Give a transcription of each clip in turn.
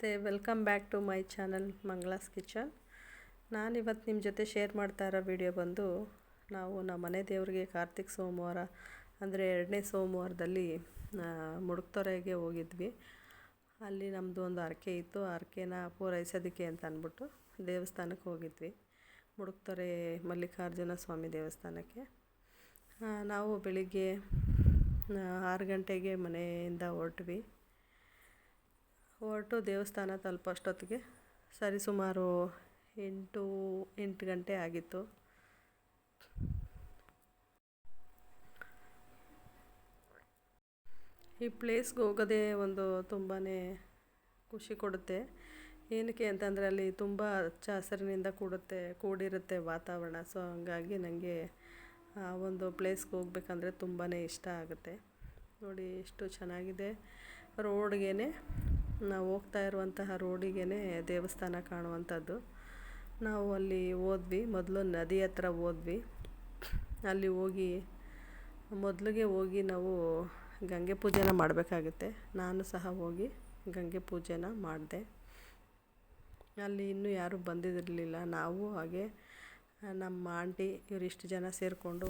ನಮಸ್ತೆ, welcome back to my channel Mangala's kitchen. ನಾನಿವತ್ತು ನಿಮ್ಮ ಜೊತೆ ಶೇರ್ ಮಾಡ್ತಾ ಇರೋ ವಿಡಿಯೋ ಬಂದು, ನಾವು ನಮ್ಮ ಮನೆ ದೇವರಿಗೆ ಕಾರ್ತಿಕ್ ಸೋಮವಾರ, ಅಂದರೆ ಎರಡನೇ ಸೋಮವಾರದಲ್ಲಿ ಮುಡುಕ್ತೊರೆಗೆ ಹೋಗಿದ್ವಿ. ಅಲ್ಲಿ ನಮ್ಮದು ಒಂದು ಹರಕೆ ಇತ್ತು ಹರಕೆನ ಪೂರೈಸೋದಕ್ಕೆ ಅಂತ ಅಂದ್ಬಿಟ್ಟು ದೇವಸ್ಥಾನಕ್ಕೆ ಹೋಗಿದ್ವಿ. ಮುಡುಕ್ತೊರೆ ಮಲ್ಲಿಕಾರ್ಜುನ ಸ್ವಾಮಿ ದೇವಸ್ಥಾನಕ್ಕೆ. ನಾವು ಬೆಳಿಗ್ಗೆ ಆರು ಗಂಟೆಗೆ ಮನೆಯಿಂದ ಹೊರಟ್ವಿ. ಹೊರಟು ದೇವಸ್ಥಾನ ತಲುಪಷ್ಟೊತ್ತಿಗೆ ಸರಿ ಸುಮಾರು ಎಂಟು ಎಂಟು ಗಂಟೆ ಆಗಿತ್ತು. ಈ ಪ್ಲೇಸ್ಗೆ ಹೋಗೋದೇ ಒಂದು ತುಂಬಾ ಖುಷಿ ಕೊಡುತ್ತೆ. ಏನಕ್ಕೆ ಅಂತಂದರೆ ಅಲ್ಲಿ ತುಂಬ ಹಚ್ಚ ಹಸಿರಿನಿಂದ ಕೂಡುತ್ತೆ, ಕೂಡಿರುತ್ತೆ ವಾತಾವರಣ. ಸೊ ಹಂಗಾಗಿ ನನಗೆ ಆ, ಒಂದು ಪ್ಲೇಸ್ಗೆ ಹೋಗ್ಬೇಕಂದ್ರೆ ತುಂಬಾ ಇಷ್ಟ ಆಗುತ್ತೆ. ನೋಡಿ, ಎಷ್ಟು ಚೆನ್ನಾಗಿದೆ ರೋಡ್ಗೆ ನಾವು ಹೋಗ್ತಾ ಇರುವಂತಹ ರೋಡಿಗೆ ದೇವಸ್ಥಾನ ಕಾಣುವಂಥದ್ದು. ನಾವು ಅಲ್ಲಿ ಹೋದ್ವಿ, ಮೊದಲು ನದಿ ಹತ್ರ ಹೋದ್ವಿ. ಅಲ್ಲಿ ಹೋಗಿ, ಮೊದಲಿಗೆ ಹೋಗಿ ನಾವು ಗಂಗೆ ಪೂಜೆನ ಮಾಡಬೇಕಾಗುತ್ತೆ. ನಾನು ಸಹ ಹೋಗಿ ಗಂಗೆ ಪೂಜೆನ ಮಾಡಿದೆ. ಅಲ್ಲಿ ಇನ್ನೂ ಯಾರೂ ಬಂದಿರಲಿಲ್ಲ ನಾವು ಹಾಗೆ, ನಮ್ಮ ಆಂಟಿ ಇವರಿಷ್ಟು ಜನ ಸೇರಿಕೊಂಡು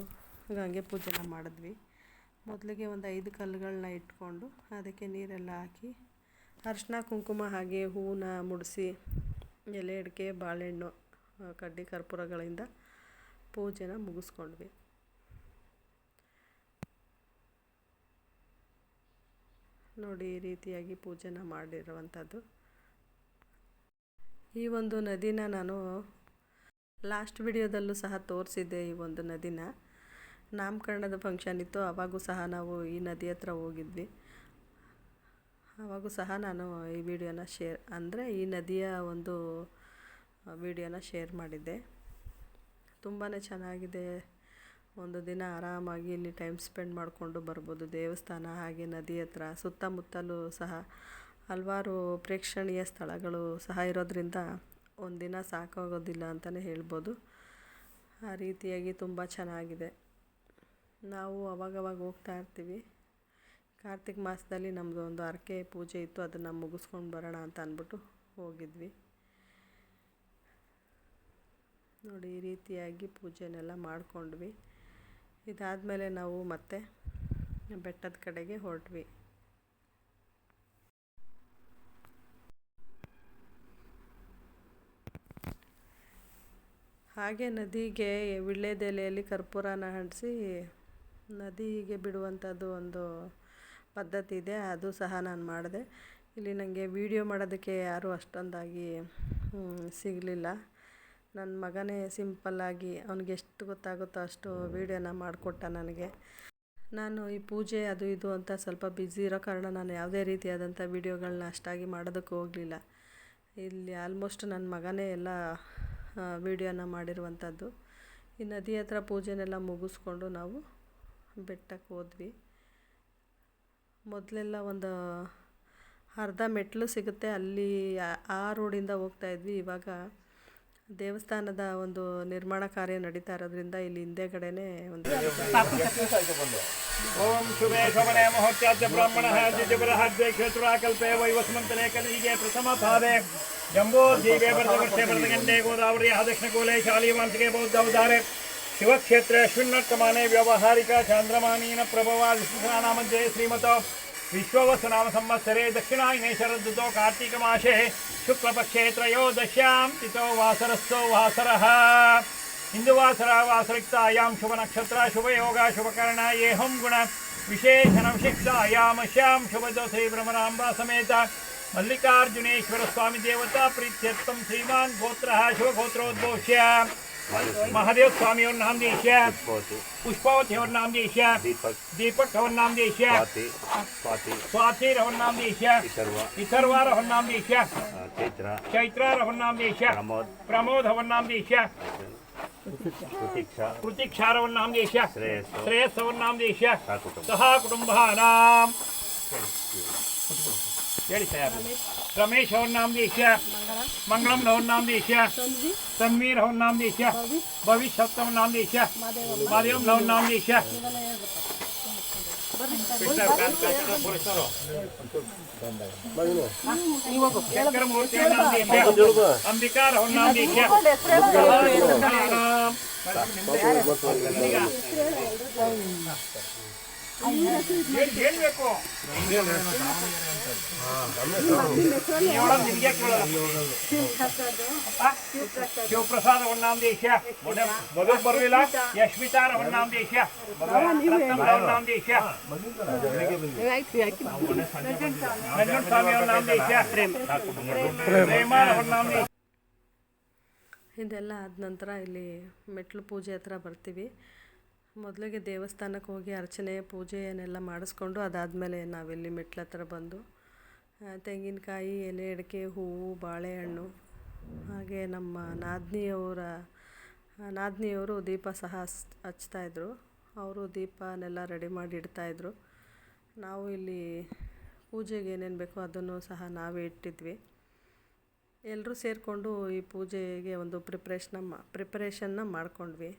ಗಂಗೆ ಪೂಜೆನ ಮಾಡಿದ್ವಿ. ಮೊದಲಿಗೆ ಒಂದು ಐದು ಕಲ್ಲುಗಳನ್ನ ಇಟ್ಕೊಂಡು ಅದಕ್ಕೆ ನೀರೆಲ್ಲ ಹಾಕಿ ಅರಿಶಿನ ಕುಂಕುಮ ಹಾಗೆ ಹೂವನ್ನ ಮುಡಿಸಿ, ಎಲೆ, ಅಡಿಕೆ, ಬಾಳೆಹಣ್ಣು ಕಡ್ಡಿ ಕರ್ಪೂರಗಳಿಂದ ಪೂಜೆನ ಮುಗಿಸ್ಕೊಂಡ್ವಿ. ನೋಡಿ ಈ ರೀತಿಯಾಗಿ ಪೂಜೆನ ಮಾಡಿರುವಂಥದ್ದು. ಈ ಒಂದು ನದಿನ ನಾನು ಲಾಸ್ಟ್ ವಿಡಿಯೋದಲ್ಲೂ ಸಹ ತೋರಿಸಿದ್ದೆ ಈ ಒಂದು ನದಿನ. ನಾಮಕರಣದ ಫಂಕ್ಷನ್ ಇತ್ತು ಆವಾಗೂ ಸಹ ನಾವು ಈ ನದಿ ಹತ್ರ ಹೋಗಿದ್ವಿ. ಆವಾಗೂ ಸಹ ನಾನು ಈ ವಿಡಿಯೋನ ಶೇರ್, ಅಂದರೆ ಈ ನದಿಯ ಒಂದು ವಿಡಿಯೋನ ಶೇರ್ ಮಾಡಿದ್ದೆ. ತುಂಬಾ ಚೆನ್ನಾಗಿದೆ. ಒಂದು ದಿನ ಆರಾಮಾಗಿ ಇಲ್ಲಿ ಟೈಮ್ ಸ್ಪೆಂಡ್ ಮಾಡಿಕೊಂಡು ಬರ್ಬೋದು. ದೇವಸ್ಥಾನ ಹಾಗೆ ನದಿ ಹತ್ರ, ಸುತ್ತಮುತ್ತಲೂ ಸಹ ಹಲವಾರು ಪ್ರೇಕ್ಷಣೀಯ ಸ್ಥಳಗಳು ಸಹ ಇರೋದ್ರಿಂದ ದಿನ ಸಾಕಾಗೋದಿಲ್ಲ ಅಂತಲೇ ಹೇಳ್ಬೋದು. ಆ ರೀತಿಯಾಗಿ ತುಂಬ ಚೆನ್ನಾಗಿದೆ. ನಾವು ಅವಾಗವಾಗ ಹೋಗ್ತಾ ಇರ್ತೀವಿ. ಕಾರ್ತಿಕ್ ಮಾಸದಲ್ಲಿ ನಮ್ಮದು ಒಂದು ಹರಕೆ ಪೂಜೆ ಇತ್ತು, ಅದನ್ನು ಮುಗಿಸ್ಕೊಂಡು ಬರೋಣ ಅಂತ ಅಂದ್ಬಿಟ್ಟು ಹೋಗಿದ್ವಿ. ನೋಡಿ, ಈ ರೀತಿಯಾಗಿ ಪೂಜೆನೆಲ್ಲ ಮಾಡಿಕೊಂಡ್ವಿ. ಇದಾದಮೇಲೆ ನಾವು ಮತ್ತೆ ಬೆಟ್ಟದ ಕಡೆಗೆ ಹೊರಟ್ವಿ. ಹಾಗೆ ನದಿಗೆ, ವಿಳ್ಳೆದೆಲೆಯಲ್ಲಿ ಕರ್ಪೂರನ ಅಂಟಿಸಿ ನದಿಗೆ ಬಿಡುವಂಥದ್ದು ಒಂದು ಪದ್ಧತಿ ಇದೆ, ಅದು ಸಹ ನಾನು ಮಾಡಿದೆ. ಇಲ್ಲಿ ನನಗೆ ವೀಡಿಯೋ ಮಾಡೋದಕ್ಕೆ ಯಾರೂ ಅಷ್ಟೊಂದಾಗಿ ಸಿಗಲಿಲ್ಲ. ನನ್ನ ಮಗನೇ ಸಿಂಪಲ್ಲಾಗಿ ಅವನಿಗೆ ಎಷ್ಟು ಗೊತ್ತಾಗುತ್ತೋ ಅಷ್ಟು ವೀಡಿಯೋನ ಮಾಡಿಕೊಟ್ಟ ನನಗೆ. ನಾನು ಈ ಪೂಜೆ, ಅದು ಇದು ಅಂತ ಸ್ವಲ್ಪ ಬ್ಯುಸಿ ಇರೋ ಕಾರಣ ನಾನು ಯಾವುದೇ ರೀತಿಯಾದಂಥ ವೀಡಿಯೋಗಳನ್ನ ಅಷ್ಟಾಗಿ ಮಾಡೋದಕ್ಕೆ ಹೋಗಲಿಲ್ಲ. ಇಲ್ಲಿ ಆಲ್ಮೋಸ್ಟ್ ನನ್ನ ಮಗನೇ ಎಲ್ಲ ವೀಡಿಯೋನ ಮಾಡಿರುವಂಥದ್ದು. ಈ ನದಿ ಹತ್ರ ಪೂಜೆನೆಲ್ಲ ಮುಗಿಸ್ಕೊಂಡು ನಾವು ಬೆಟ್ಟಕ್ಕೆ ಹೋದ್ವಿ. ಮೊದಲೆಲ್ಲ ಒಂದು ಅರ್ಧ ಮೆಟ್ಟಿಲು ಸಿಗುತ್ತೆ. ಅಲ್ಲಿ ಆ- ರೋಡಿಂದ ಹೋಗ್ತಾ ಇದ್ವಿ. ಇವಾಗ ದೇವಸ್ಥಾನದ ಒಂದು ನಿರ್ಮಾಣ ಕಾರ್ಯ ನಡೀತಾ ಇರೋದ್ರಿಂದ ಇಲ್ಲಿ ಹಿಂದೆ ಹಿಂದೆಗಡೆನೇ ಒಂದು ಓಂ ಬ್ರಾಹ್ಮಣಃ ಪ್ರಥಮ ಜಂಬೋ ದೀಪೆ ಭರತವರ್ಷೆ ಭರತಗಂಡೆ ಗೋದಾವರಿ ಆದಕ್ಷಿಣ ಕೋಲೆ ಶಾಲಿ ಬೌದ್ಧ ಪ್ರಭವ शिवक्षेत्रेऽश्विन्नर्कमाने व्यवहारिका चान्द्रमानीन प्रभवादिष्णुसनामन्त्रे श्रीमतो विश्ववसनाम संवत्सरे दक्षिणायने शरदुतो कार्तीकमासे शुक्लपक्षे त्रयोदश्यां तितो वासरस्थो वासरः। हिन्दुवासरः वासरिक्तायां शुभनक्षत्र शुभयोगा शुभकर्णायेऽहं गुण विशेषणं शिक्षायामश्यां शुभदोषैर्भ्रमणाम्बा समेत मल्लिकार्जुनेश्वरस्वामिदेवता प्रीत्यर्थं श्रीमान् गोत्रः शुभगोत्रोद्घोष्य। ದೇವತಾ ಪ್ರೀತ್ಯರ್ಥಂ ಶ್ರೀಮಾನ್ ಗೋತ್ರ ಶಿವಗೋತ್ರೋದ್ಭೋಷ್ಯ ಮಹಾದೇವ ಸ್ವಾಮಿಯವ್ರ ನಾಮ ದೇಶ ಸ್ವಾತಿ ಪುಷ್ಪಾವತಿ ಅವ್ರ ನಾಮ ದೇಶ ದೀಪಕ್ ದೀಪಕ್ ಅವ್ರ ನಾಮ ದೇಶ ಸ್ವಾತಿ ಸ್ವಾತಿ ಸ್ವಾತಿರ್ ಅವ್ರ ನಾಮ ದೇಶ ಸರ್ವ ಇತರ್ವಾರ ಅವ್ರ ನಾಮ ದೇಶ ಚೈತ್ರ ಚೈತ್ರಾರ ಅವ್ರ ನಾಮ ದೇಶ ಪ್ರಮೋದ್ ಪ್ರಮೋದ್ ಅವ್ರ ನಾಮ ದೇಶ ಪ್ರತೀಕ್ಷಾ ಕೃತಿಕ್ಷಾರ ಅವ್ರ ನಾಮ ದೇಶ ಶ್ರೇಯಸ್ಸು ಶ್ರೇಯಸ್ ಅವ್ರ ನಾಮ ದೇಶ ಸಾಕುಟುಂಬ ಸಹ ಕುಟುಂಬಾನಾಂ ಹೇಳಿ ಸರ್ ರಮೇಶ್ ಅವ್ರ ನಾಮ ದೇಶ ಮಂಗಳಂ ಅವ್ರ ನಾಮ ದೇಶ ತನ್ವೀರ್ ಅವ್ರ ನಾಮ ದೇಶ ಭವಿಷ್ಯತ್ ಅವ್ರ ನಾಮ ದೇಶ ಮಾದೇವಂ ಅವ್ರ ನಾಮ ದೇಶ ಶಂಕರಮೂರ್ತಿ ಅಂಬಿಕಾರ ಹೊನ್ನಾಂಬಿಕೆ ಏನ್ ಬೇಕು ನಿಮ್ಗೆ ಶಿವಪ್ರಸಾದ ಹೊನ್ನಾಂದೇಶ ಮದುವೆ ಬರಲಿಲ್ಲ. ಹೊನ್ನಾಂದೇಶ ಸ್ವಾಮಿ ಹೊನ್ನಾಂದೇಶ ಇದೆಲ್ಲ ಆದ ನಂತರ ಇಲ್ಲಿ ಮೆಟ್ಲು ಪೂಜೆ ಹತ್ರ ಬರ್ತೀವಿ. ಮೊದಲಿಗೆ ದೇವಸ್ಥಾನಕ್ಕೆ ಹೋಗಿ ಅರ್ಚನೆ ಪೂಜೆಯನ್ನೆಲ್ಲ ಮಾಡಿಸ್ಕೊಂಡು ಅದಾದಮೇಲೆ ನಾವಿಲ್ಲಿ ಮೆಟ್ಲ ಹತ್ರ ಬಂದು ತೆಂಗಿನಕಾಯಿ, ಎಲೆ, ಅಡಿಕೆ, ಹೂವು, ಬಾಳೆಹಣ್ಣು, ಹಾಗೆ ನಮ್ಮ ನಾದಿನಿಯವರ ನಾದ್ನಿಯವರು ದೀಪ ಸಹ ಹಚ್ತಾಯಿದ್ರು ಅವರು ದೀಪನೆಲ್ಲ ರೆಡಿ ಮಾಡಿ ಇಡ್ತಾಯಿದ್ರು ನಾವು ಇಲ್ಲಿ ಪೂಜೆಗೆ ಏನೇನು ಬೇಕೋ ಅದನ್ನು ಸಹ ನಾವೇ ಇಟ್ಟಿದ್ವಿ. ಎಲ್ಲರೂ ಸೇರಿಕೊಂಡು ಈ ಪೂಜೆಗೆ ಒಂದು ಪ್ರಿಪ್ರೇಷನ್ನ ಮಾ ಪ್ರಿಪ್ರೇಷನ್ನ ಮಾಡ್ಕೊಂಡ್ವಿ.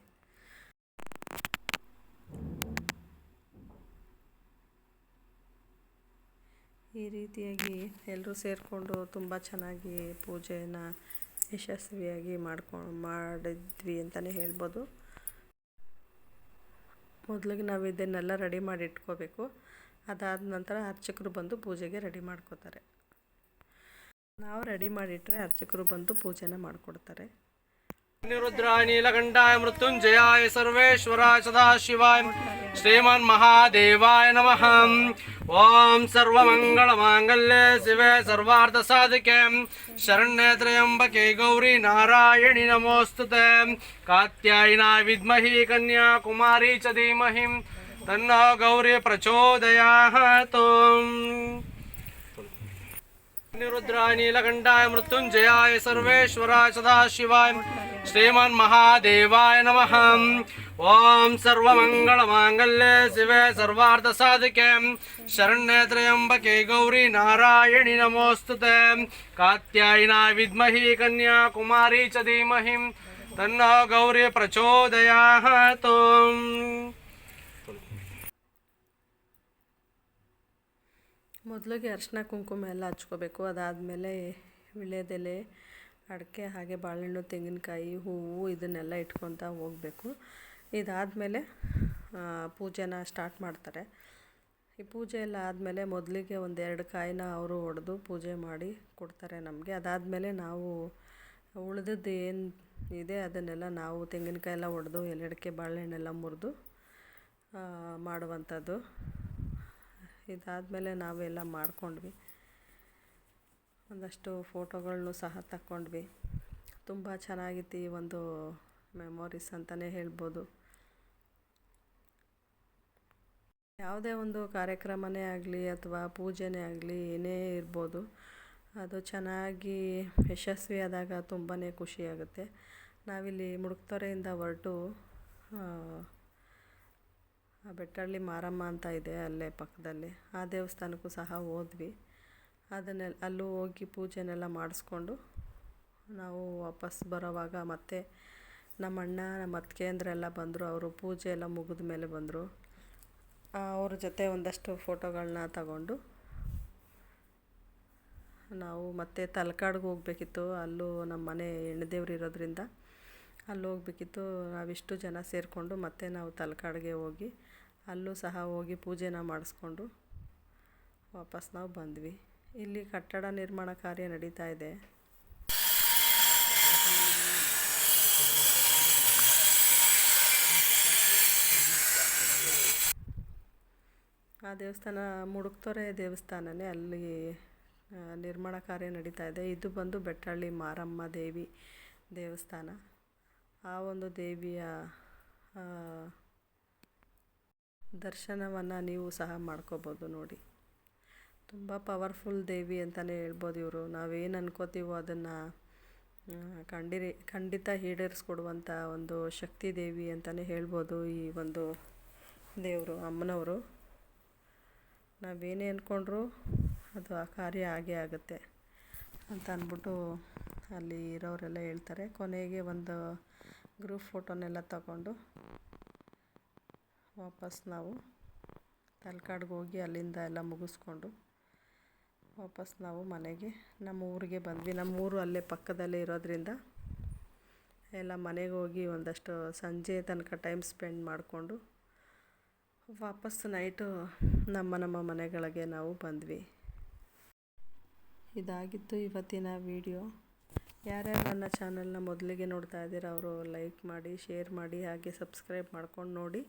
ಈ ರೀತಿಯಾಗಿ ಎಲ್ಲರೂ ಸೇರಿಕೊಂಡು ತುಂಬ ಚೆನ್ನಾಗಿ ಪೂಜೆಯನ್ನು ಯಶಸ್ವಿಯಾಗಿ ಮಾಡ್ಕೊಂಡು ಮಾಡಿದ್ವಿ ಅಂತಲೇ ಹೇಳ್ಬೋದು. ಮೊದಲಿಗೆ ನಾವು ಇದನ್ನೆಲ್ಲ ರೆಡಿ ಮಾಡಿ ಇಟ್ಕೋಬೇಕು. ಅದಾದ ನಂತರ ಅರ್ಚಕರು ಬಂದು ಪೂಜೆಗೆ ರೆಡಿ ಮಾಡ್ಕೋತಾರೆ. ನಾವು ರೆಡಿ ಮಾಡಿಟ್ರೆ ಅರ್ಚಕರು ಬಂದು ಪೂಜೆನ ಮಾಡಿಕೊಡ್ತಾರೆ. ನೀಲಕಂಠಾಯ ಮೃತ್ಯುಂಜಯಾಯ ಸರ್ವೇಶ್ವರ ಸದಾಶಿವಾಯ. श्रीमन्महादेवाय नमः ॐ सर्वमङ्गलमाङ्गल्ये शिवे सर्वार्थसाधिके शरण्ये त्र्यम्बके गौरी नारायणि नमोऽस्तु ते कात्यायनाय विद्महि कन्याकुमारी च धीमहि तन्नो गौरी प्रचोदयात् निरुद्राय नीलकण्ठाय मृत्युञ्जयाय सर्वेश्वराय सदाशिवाय श्रीमन्महादेवाय नमः ॐ सर्वमङ्गलमाङ्गल्ये शिवे सर्वार्थसाधिके शरण्ये त्र्यम्बके गौरी नारायणि नमोऽस्तु ते कात्यायनाय विद्महि कन्याकुमारी च धीमहि तन्नो गौरी प्रचोदयात् ಮೊದಲಿಗೆ ಅರಿಶಿನ ಕುಂಕುಮ ಎಲ್ಲ ಹಚ್ಕೋಬೇಕು ಅದಾದಮೇಲೆ ವಿಳ್ಯದೆಲೆ ಅಡಿಕೆ, ಹಾಗೆ ಬಾಳೆಹಣ್ಣು, ತೆಂಗಿನಕಾಯಿ, ಹೂವು ಇದನ್ನೆಲ್ಲ ಇಟ್ಕೊತಾ ಹೋಗಬೇಕು. ಇದಾದಮೇಲೆ ಪೂಜೆನ ಸ್ಟಾರ್ಟ್ ಮಾಡ್ತಾರೆ. ಈ ಪೂಜೆ ಎಲ್ಲ ಆದಮೇಲೆ ಮೊದಲಿಗೆ ಒಂದೆರಡು ಕಾಯಿನ ಅವರು ಒಡೆದು ಪೂಜೆ ಮಾಡಿ ಕೊಡ್ತಾರೆ ನಮಗೆ. ಅದಾದಮೇಲೆ ನಾವು ಉಳಿದದ್ದು ಏನು ಇದೆ ಅದನ್ನೆಲ್ಲ ನಾವು ತೆಂಗಿನಕಾಯಿ ಎಲ್ಲ ಒಡೆದು ಎಲೆಡಿಕೆ ಬಾಳೆಹಣ್ಣೆಲ್ಲ ಮುರಿದು ಮಾಡುವಂಥದ್ದು. ಇದಾದಮೇಲೆ ನಾವೆಲ್ಲ ಮಾಡ್ಕೊಂಡ್ವಿ. ಒಂದಷ್ಟು ಫೋಟೋಗಳನ್ನು ಸಹ ತಕ್ಕೊಂಡ್ವಿ. ತುಂಬ ಚೆನ್ನಾಗಿತ್ತು ಈ ಒಂದು ಮೆಮೊರೀಸ್ ಅಂತಲೇ ಹೇಳ್ಬೋದು. ಯಾವುದೇ ಒಂದು ಕಾರ್ಯಕ್ರಮನೇ ಆಗಲಿ ಅಥವಾ ಪೂಜೆನೇ ಆಗಲಿ ಏನೇ ಇರ್ಬೋದು, ಅದು ಚೆನ್ನಾಗಿ ಯಶಸ್ವಿಯಾದಾಗ ತುಂಬಾ ಖುಷಿಯಾಗುತ್ತೆ. ನಾವಿಲ್ಲಿ ಮುಡುಕ್ತೊರೆಯಿಂದ ಹೊರಟು ಬೆಟ್ಟಳ್ಳಿ ಮಾರಮ್ಮ ಅಂತ ಇದೆ ಅಲ್ಲೇ ಪಕ್ಕದಲ್ಲಿ. ಆ ದೇವಸ್ಥಾನಕ್ಕೂ ಸಹ ಹೋದ್ವಿ. ಅದನ್ನೆಲ್ಲ ಅಲ್ಲೂ ಹೋಗಿ ಪೂಜೆನೆಲ್ಲ ಮಾಡಿಸ್ಕೊಂಡು ನಾವು ವಾಪಸ್ ಬರೋವಾಗ ಮತ್ತೆ ನಮ್ಮ ಅಣ್ಣ ನಮ್ಮ ಅತ್ತಿಗೆಯಂದ್ರೆಲ್ಲ ಬಂದರು, ಅವರು ಪೂಜೆ ಎಲ್ಲ ಮುಗಿದ ಮೇಲೆ ಬಂದರು ಅವ್ರ ಜೊತೆ ಒಂದಷ್ಟು ಫೋಟೋಗಳನ್ನ ತಗೊಂಡು ನಾವು ಮತ್ತೆ ತಲಕಾಡ್ಗೆ ಹೋಗ್ಬೇಕಿತ್ತು. ಅಲ್ಲೂ ನಮ್ಮ ಮನೆ ಹೆಣ್ದೇವ್ರು ಇರೋದ್ರಿಂದ ಅಲ್ಲಿ ಹೋಗ್ಬೇಕಿತ್ತು. ನಾವಿಷ್ಟು ಜನ ಸೇರಿಕೊಂಡು ಮತ್ತೆ ನಾವು ತಲಕಾಡ್ಗೆ ಹೋಗಿ ಅಲ್ಲೂ ಸಹ ಹೋಗಿ ಪೂಜೆನ ಮಾಡಿಸ್ಕೊಂಡು ವಾಪಸ್ ನಾವು ಬಂದ್ವಿ. ಇಲ್ಲಿ ಕಟ್ಟಡ ನಿರ್ಮಾಣ ಕಾರ್ಯ ನಡೀತಾ ಇದೆ. ಆ ದೇವಸ್ಥಾನ ಮುಡುಕ್ತೊರೆ ದೇವಸ್ಥಾನನೇ ಅಲ್ಲಿ ನಿರ್ಮಾಣ ಕಾರ್ಯ ನಡೀತಾ ಇದೆ. ಇದು ಬಂದು ಬೆಟ್ಟಳ್ಳಿ ಮಾರಮ್ಮ ದೇವಿ ದೇವಸ್ಥಾನ. ಆ ಒಂದು ದೇವಿಯ ದರ್ಶನವನ್ನು ನೀವು ಸಹ ಮಾಡ್ಕೋಬೋದು ನೋಡಿ. ತುಂಬ ಪವರ್ಫುಲ್ ದೇವಿ ಅಂತಲೇ ಹೇಳ್ಬೋದು ಇವರು. ನಾವೇನು ಅನ್ಕೋತೀವೋ ಅದನ್ನು ಕಂಡಿರಿ, ಖಂಡಿತ ಈಡೇರಿಸ್ಕೊಡುವಂಥ ಒಂದು ಶಕ್ತಿ ದೇವಿ ಅಂತಲೇ ಹೇಳ್ಬೋದು ಈ ಒಂದು ದೇವರು, ಅಮ್ಮನವರು. ನಾವೇನೇ ಅಂದ್ಕೊಂಡ್ರು ಅದು ಆ ಕಾರ್ಯ ಆಗೇ ಆಗುತ್ತೆ ಅಂತ ಅಂದ್ಬಿಟ್ಟು ಅಲ್ಲಿ ಇರೋರೆಲ್ಲ ಹೇಳ್ತಾರೆ. ಕೊನೆಗೆ ಒಂದು ಗ್ರೂಪ್ ಫೋಟೋನೆಲ್ಲ ತಗೊಂಡು ವಾಪಸ್ ನಾವು ತಲಕಾಡ್ಗೆ ಹೋಗಿ ಅಲ್ಲಿಂದ ಎಲ್ಲ ಮುಗಿಸ್ಕೊಂಡು ವಾಪಸ್ ನಾವು ಮನೆಗೆ, ನಮ್ಮ ಊರಿಗೆ ಬಂದ್ವಿ. ನಮ್ಮ ಊರು ಅಲ್ಲೇ ಪಕ್ಕದಲ್ಲೇ ಇರೋದ್ರಿಂದ ಎಲ್ಲ ಮನೆಗೆ ಹೋಗಿ ಒಂದಷ್ಟು ಸಂಜೆ ತನಕ ಟೈಮ್ ಸ್ಪೆಂಡ್ ಮಾಡಿಕೊಂಡು ವಾಪಸ್ ನೈಟು ನಮ್ಮ ನಮ್ಮ ಮನೆಗಳಿಗೆ ನಾವು ಬಂದ್ವಿ. ಇದಾಗಿತ್ತು ಇವತ್ತಿನ ವಿಡಿಯೋ ಯಾರ್ಯಾರು ನನ್ನ ಚಾನಲ್ನ ಮೊದಲಿಗೆ ನೋಡ್ತಾ ಇದ್ದೀರ, ಅವರು ಲೈಕ್ ಮಾಡಿ ಶೇರ್ ಮಾಡಿ, ಹಾಗೆ ಸಬ್ಸ್ಕ್ರೈಬ್ ಮಾಡ್ಕೊಂಡು ನೋಡಿ.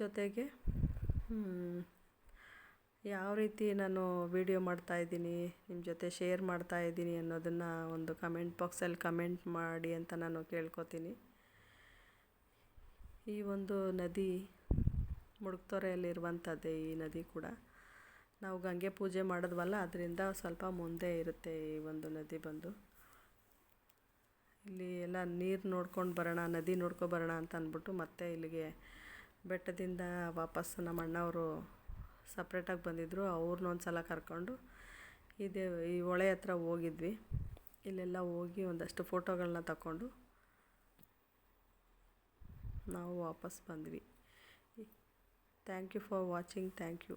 ಜೊತೆಗೆ ಯಾವ ರೀತಿ ನಾನು ವಿಡಿಯೋ ಮಾಡ್ತಾಯಿದ್ದೀನಿ ನಿಮ್ಮ ಜೊತೆ ಶೇರ್ ಮಾಡ್ತಾ ಇದ್ದೀನಿ ಅನ್ನೋದನ್ನು ಒಂದು ಕಮೆಂಟ್ ಬಾಕ್ಸಲ್ಲಿ ಕಮೆಂಟ್ ಮಾಡಿ ಅಂತ ನಾನು ಕೇಳ್ಕೊತೀನಿ. ಈ ಒಂದು ನದಿ ಮುಡುಕ್ತೊರೆಯಲ್ಲಿರುವಂಥದ್ದೇ ಈ ನದಿ ಕೂಡ. ನಾವು ಗಂಗೆ ಪೂಜೆ ಮಾಡಿದ್ವಲ್ಲ, ಅದರಿಂದ ಸ್ವಲ್ಪ ಮುಂದೆ ಇರುತ್ತೆ ಈ ಒಂದು ನದಿ ಬಂದು. ಇಲ್ಲಿ ಎಲ್ಲ ನೀರು ನೋಡ್ಕೊಂಡು ಬರೋಣ, ನದಿ ನೋಡ್ಕೊ ಬರೋಣ ಅಂತ ಅಂದ್ಬಿಟ್ಟು ಮತ್ತೆ ಇಲ್ಲಿಗೆ ಬೆಟ್ಟದಿಂದ ವಾಪಸ್ ನಮ್ಮ ಅಣ್ಣವರು ಸಪ್ರೇಟಾಗಿ ಬಂದಿದ್ದರು ಅವ್ರನ್ನ ಒಂದು ಸಲ ಕರ್ಕೊಂಡು ಇದೇ ಈ ಹೊಳೆ ಹತ್ರ ಹೋಗಿದ್ವಿ. ಇಲ್ಲೆಲ್ಲ ಹೋಗಿ ಒಂದಷ್ಟು ಫೋಟೋಗಳನ್ನ ತಗೊಂಡು ನಾವು ವಾಪಸ್ ಬಂದ್ವಿ. Thank you for watching, thank you.